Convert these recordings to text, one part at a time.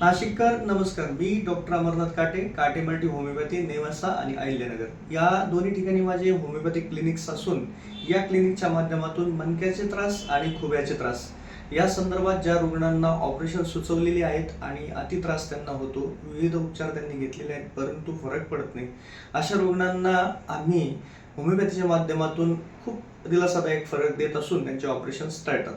नाशिककर नमस्कार. मी डॉक्टर अमरनाथ काटे काटे मल्टी होमिओपॅथी नेवासा आणि अहिल्यानगर. या दोन्ही ठिकाणी माझे होमिओपॅथिक क्लिनिक्स असून या क्लिनिकच्या माध्यमातून मनक्याचे त्रास आणि खुब्याचे त्रास. या संदर्भात ज्या रुग्णांना ऑपरेशन सुचवलेली आहेत आणि अति त्रास त्यांना होतो विविध उपचार त्यांनी घेतलेले आहेत परंतु फरक पडत नाही. अशा रुग्णांना आम्ही होमिओपॅथीच्या माध्यमातून खूप दिलासादायक फरक देत असून त्यांचे ऑपरेशन्स टाळतात.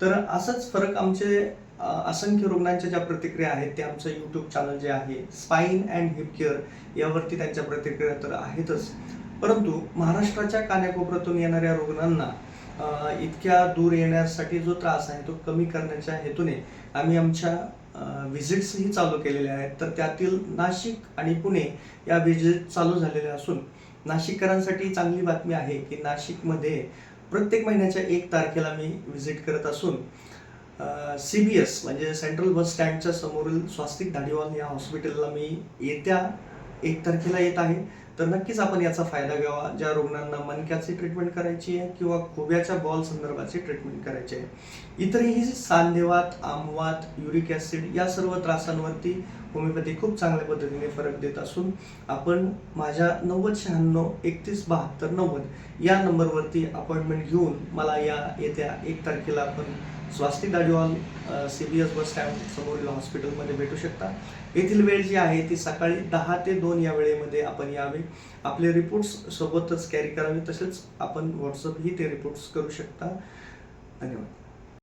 तर असाच फरक आमचे असंख्य रुग्णांच्या ज्या प्रतिक्रिया आहेत ते आमचं यूट्यूब चॅनल जे आहे स्पाईन अँड हिप केअर यावरती त्यांच्या प्रतिक्रिया तर आहेतच. परंतु महाराष्ट्राच्या कान्याकोपऱ्यातून येणाऱ्या रुग्णांना इतक्या दूर येण्यासाठी जो त्रास आहे तो कमी करण्याच्या हेतूने आम्ही आमच्या व्हिजिट्सही चालू केलेल्या आहेत. तर त्यातील नाशिक आणि पुणे या व्हिजिट चालू झालेल्या असून नाशिककरांसाठी चांगली बातमी आहे की नाशिकमध्ये प्रत्येक महिन्याच्या एक तारखेला मी व्हिजिट करत असून सी बी एस म्हणजे सेंट्रल बस स्टँडच्या समोरील स्वास्तिक धाडीवाल या हॉस्पिटलला मी येत्या एक तारखेला येत आहे. तर नक्कीच आपण याचा फायदा घ्यावा. ज्या रुग्णांना मणक्याची ट्रीटमेंट करायची आहे किंवा खोब्याच्या बॉल संदर्भाची ट्रीटमेंट करायची आहे. इतरही सांधेवात आमवात युरिक ॲसिड या सर्व त्रासांवरती होमिओपॅथी खूप चांगल्या पद्धतीने फरक देत असून आपण माझ्या नव्वद शहाण्णव एकतीस बहात्तर नव्वद या नंबरवरती अपॉइंटमेंट घेऊन मला या येत्या एक तारखेला आपण Swastik Dadiwal C B S bus stand समोरील हॉस्पिटलमध्ये भेटू शकता. येथील वेळ जी आहे ती सकाळी दहा ते दोन या वेळेमध्ये आपण यावे. आपले रिपोर्ट्स सोबतच कॅरी करावे तसेच आपण व्हॉट्सअपही ते रिपोर्ट्स करू शकता. धन्यवाद.